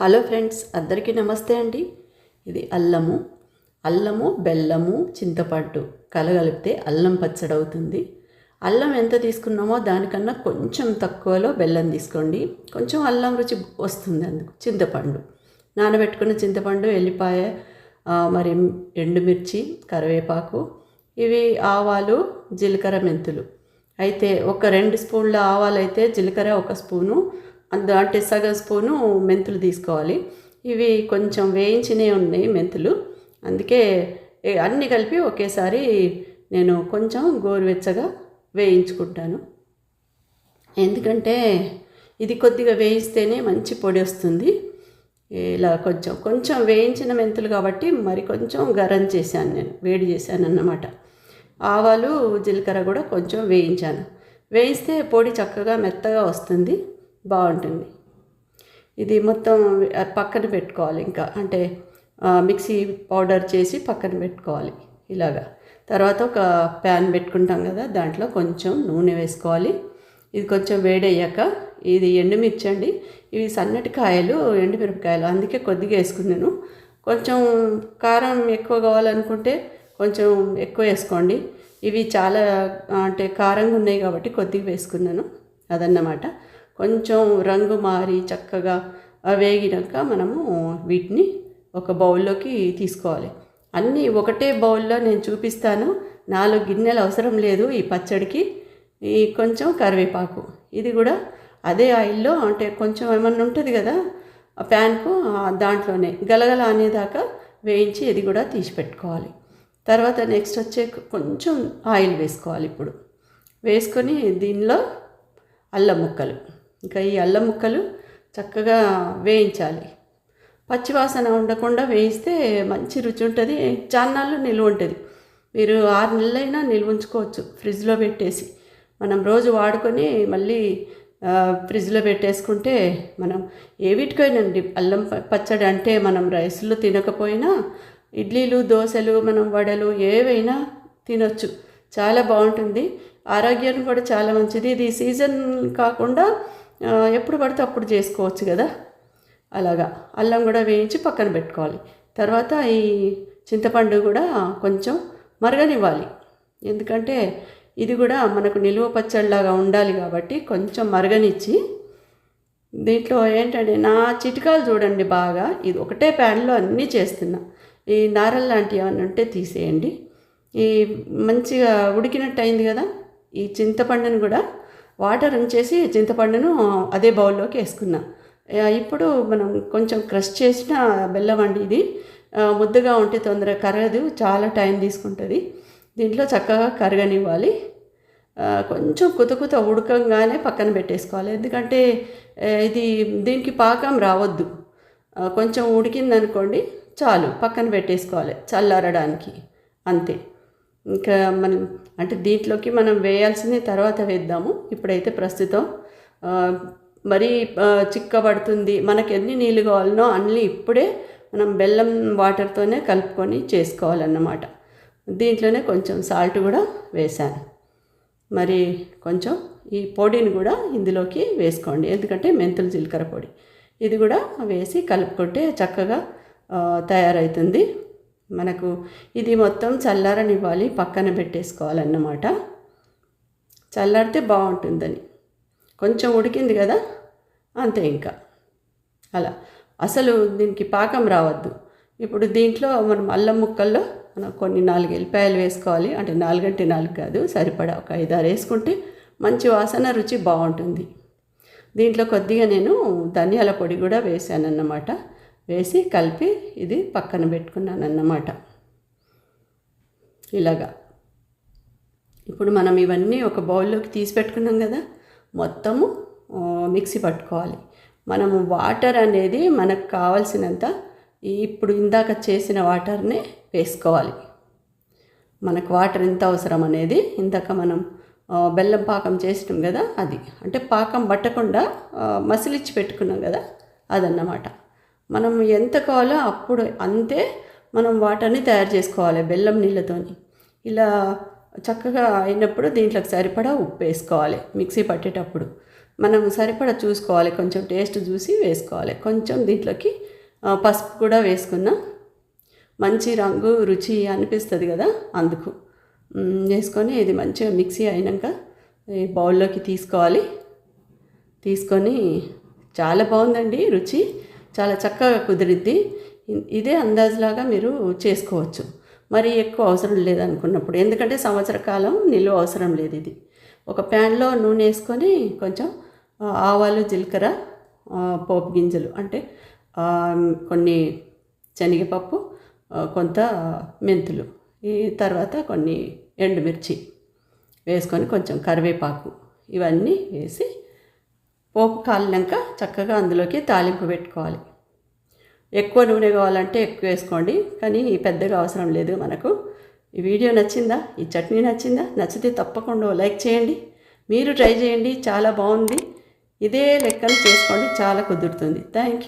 Hello friends అందరికీ నమస్తే అండి. ఇది అల్లము. అల్లము బెల్లము చింతపండు కలగలిపితే అల్లం పచ్చడి అవుతుంది అల్లం ఎంత తీసుకున్నామో దానికన్నా కొంచెం తక్కువలో బెల్లం తీసుకోండి. కొంచెం అల్లం రుచి వస్తుంది అందుకు చింతపండు. నానబెట్టుకున్న చింతపండు ఎల్లిపాయ మరి ఎండుమిర్చి కరివేపాకు ఇవి ఆవాలు జీలకర్ర మెంతులు. అయితే ఒక రెండు స్పూన్ల ఆవాలు అయితే జీలకర్ర ఒక స్పూను అందు అంటే సగం స్పూను మెంతులు తీసుకోవాలి. ఇవి కొంచెం వేయించినవి ఉన్నాయి మెంతులు. అందుకే అన్నీ కలిపి ఒకేసారి నేను కొంచెం గోరువెచ్చగా వేయించుకుంటాను. ఎందుకంటే ఇది కొద్దిగా వేయిస్తేనే మంచి పొడి వస్తుంది. ఇలా కొంచెం కొంచెం వేయించిన మెంతులు కాబట్టి మరి కొంచెం గరం చేశాను నేను వేడి చేశాను అన్నమాట ఆవాలు జీలకర్ర కూడా కొంచెం వేయించాను. వేయిస్తే పొడి చక్కగా మెత్తగా వస్తుంది. బాగుంటుంది. ఇది మొత్తం పక్కన పెట్టుకోవాలి ఇంకా. అంటే మిక్సీ పౌడర్ చేసి పక్కన పెట్టుకోవాలి ఇలాగా. తర్వాత ఒక ప్యాన్ పెట్టుకుంటాం కదా దాంట్లో కొంచెం నూనె వేసుకోవాలి. ఇది కొంచెం వేడయ్యాక ఇది ఎండుమిర్చి అండి ఇవి సన్నటి కాయలు ఎండుమిరపకాయలు అందుకే కొద్దిగా వేసుకున్నాను. కొంచెం కారం ఎక్కువ కావాలనుకుంటే కొంచెం ఎక్కువ వేసుకోండి. ఇవి చాలా అంటే కారంగా ఉన్నాయి కాబట్టి కొద్దిగా వేసుకున్నాను. అదన్నమాట. కొంచెం రంగు మారి చక్కగా వేగినాక మనము వీటిని ఒక బౌల్లోకి తీసుకోవాలి. అన్నీ ఒకటే బౌల్లో నేను చూపిస్తాను. నాలుగు గిన్నెలు అవసరం లేదు ఈ పచ్చడికి. ఈ కొంచెం కరివేపాకు. ఇది కూడా అదే ఆయిల్లో అంటే కొంచెం ఏమన్నా ఉంటుంది కదా ప్యాన్కు దాంట్లోనే గలగల అనేదాకా వేయించి ఇది కూడా తీసి పెట్టుకోవాలి. తర్వాత నెక్స్ట్ వచ్చే కొంచెం ఆయిల్ వేసుకోవాలి ఇప్పుడు. వేసుకొని దీనిలో అల్లం ముక్కలు. ఇంకా ఈ అల్లం ముక్కలు చక్కగా వేయించాలి. పచ్చివాసన ఉండకుండా వేయిస్తే మంచి రుచి ఉంటుంది. చాన్నాళ్ళు నిల్వ ఉంటుంది. మీరు ఆరు నెలలైనా నిల్వ ఉంచుకోవచ్చు ఫ్రిడ్జ్లో పెట్టేసి. మనం రోజు వాడుకొని మళ్ళీ ఫ్రిడ్జ్లో పెట్టేసుకుంటే మనం ఏ వీటికైనాండి అల్లం పచ్చడి అంటే మనం రైస్లో తినకపోయినా ఇడ్లీలు దోశలు మనం వడలు ఏవైనా తినొచ్చు. చాలా బాగుంటుంది. ఆరోగ్యానికి కూడా చాలా మంచిది. ఇది సీజన్ కాకుండా ఎప్పుడు పడితే అప్పుడు చేసుకోవచ్చు కదా? అలాగా. అల్లం కూడా వేయించి పక్కన పెట్టుకోవాలి. తర్వాత ఈ చింతపండు కూడా కొంచెం మరగనివ్వాలి. ఎందుకంటే ఇది కూడా మనకు నిలువ పచ్చడిలాగా ఉండాలి కాబట్టి కొంచెం మరగనిచ్చి దీంట్లో ఏంటంటే నా చిటికాలు చూడండి బాగా. ఇది ఒకటే ప్యాన్లో అన్నీ చేస్తున్నా. ఈ నారల్ లాంటివి ఏమైనా ఉంటే తీసేయండి. ఈ మంచిగా ఉడికినట్టు అయింది కదా? ఈ చింతపండును కూడా వాటర్ ఉంచేసి చింతపండును అదే బౌల్లోకి వేసుకున్నా. ఇప్పుడు మనం కొంచెం క్రష్ చేసిన బెల్లం అండి ఇది. ముద్దగా ఉంటే తొందరగా కరగదు చాలా టైం తీసుకుంటుంది. దీంట్లో చక్కగా కరగనివ్వాలి. కొంచెం కుత కుత ఉడకంగానే పక్కన పెట్టేసుకోవాలి. ఎందుకంటే ఇది దీనికి పాకం రావద్దు. కొంచెం ఉడికిందనుకోండి చాలు పక్కన పెట్టేసుకోవాలి చల్లారడానికి. అంతే. ఇంకా మనం అంటే దీంట్లోకి మనం వేయాల్సింది తర్వాత వేద్దాము. ఇప్పుడైతే ప్రస్తుతం మరీ చిక్కబడుతుంది. మనకి ఎన్ని నీళ్ళు కావాలనో అన్నీ ఇప్పుడే మనం బెల్లం వాటర్తోనే కలుపుకొని చేసుకోవాలన్నమాట. దీంట్లోనే కొంచెం సాల్ట్ కూడా వేశాను. మరి కొంచెం ఈ పొడిని కూడా ఇందులోకి వేసుకోండి. ఎందుకంటే మెంతులు జీలకర్ర పొడి. ఇది కూడా వేసి కలుపుకుంటే చక్కగా తయారవుతుంది మనకు ఇది మొత్తం చల్లారనివ్వాలి పక్కన పెట్టేసుకోవాలన్నమాట. చల్లారితే బాగుంటుందని. కొంచెం ఉడికింది కదా అంతే ఇంకా. అలా. అసలు దీనికి పాకం రావద్దు. ఇప్పుడు దీంట్లో మనం అల్లం ముక్కల్లో మనం కొన్ని నాలుగు ఎల్లిపాయలు వేసుకోవాలి. అంటే నాలుగంటే నాలుగు కాదు సరిపడా ఒక ఐదారు వేసుకుంటే మంచి వాసన రుచి బాగుంటుంది. దీంట్లో కొద్దిగా నేను ధనియాల పొడి కూడా వేసానన్నమాట. వేసి కలిపి ఇది పక్కన పెట్టుకున్నాను అన్నమాట ఇలాగా. ఇప్పుడు మనం ఇవన్నీ ఒక బౌల్లోకి తీసి పెట్టుకున్నాం కదా మొత్తము మిక్సీ పట్టుకోవాలి. మనము వాటర్ అనేది మనకు కావాల్సినంత ఇప్పుడు ఇందాక చేసిన వాటర్నే వేసుకోవాలి. మనకు వాటర్ ఎంత అవసరం అనేది ఇందాక మనం బెల్లం పాకం చేసినాం కదా అది. అంటే పాకం పట్టకుండా మసిలిచ్చి పెట్టుకున్నాం కదా అదన్నమాట. మనం ఎంత కావాలో అప్పుడు అంతే మనం వాటర్ని తయారు చేసుకోవాలి బెల్లం నీళ్ళతోని. ఇలా చక్కగా అయినప్పుడు దీంట్లోకి సరిపడా ఉప్పు వేసుకోవాలి మిక్సీ పట్టేటప్పుడు. మనం సరిపడా చూసుకోవాలి కొంచెం టేస్ట్ చూసి వేసుకోవాలి. కొంచెం దీంట్లోకి పసుపు కూడా వేసుకున్నా మంచి రంగు రుచి అనిపిస్తుంది కదా అందుకు. వేసుకొని ఇది మంచిగా మిక్సీ అయినాక ఈ బౌల్లోకి తీసుకోవాలి. తీసుకొని చాలా బాగుందండి రుచి. చాలా చక్కగా కుదిరిద్ది. ఇదే అందాజులాగా మీరు చేసుకోవచ్చు. మరి ఎక్కువ అవసరం లేదనుకున్నప్పుడు. ఎందుకంటే సంవత్సర కాలం నిల్వ అవసరం లేదు ఇది. ఒక ప్యాన్లో నూనె వేసుకొని కొంచెం ఆవాలు జీలకర్ర పోపు గింజలు అంటే కొన్ని శనగపప్పు కొంత మెంతులు. ఈ తర్వాత కొన్ని ఎండుమిర్చి వేసుకొని కొంచెం కరివేపాకు ఇవన్నీ వేసి పోపు కాలినాక చక్కగా అందులోకి తాలింపు పెట్టుకోవాలి. ఎక్కువ నూనె కావాలంటే ఎక్కువ వేసుకోండి కానీ పెద్దగా అవసరం లేదు మనకు. ఈ వీడియో నచ్చిందా? ఈ చట్నీ నచ్చిందా? నచ్చితే తప్పకుండా లైక్ చేయండి. మీరు ట్రై చేయండి చాలా బాగుంది. ఇదే లెక్కలు చేసుకోండి చాలా కుదురుతుంది. Thank you.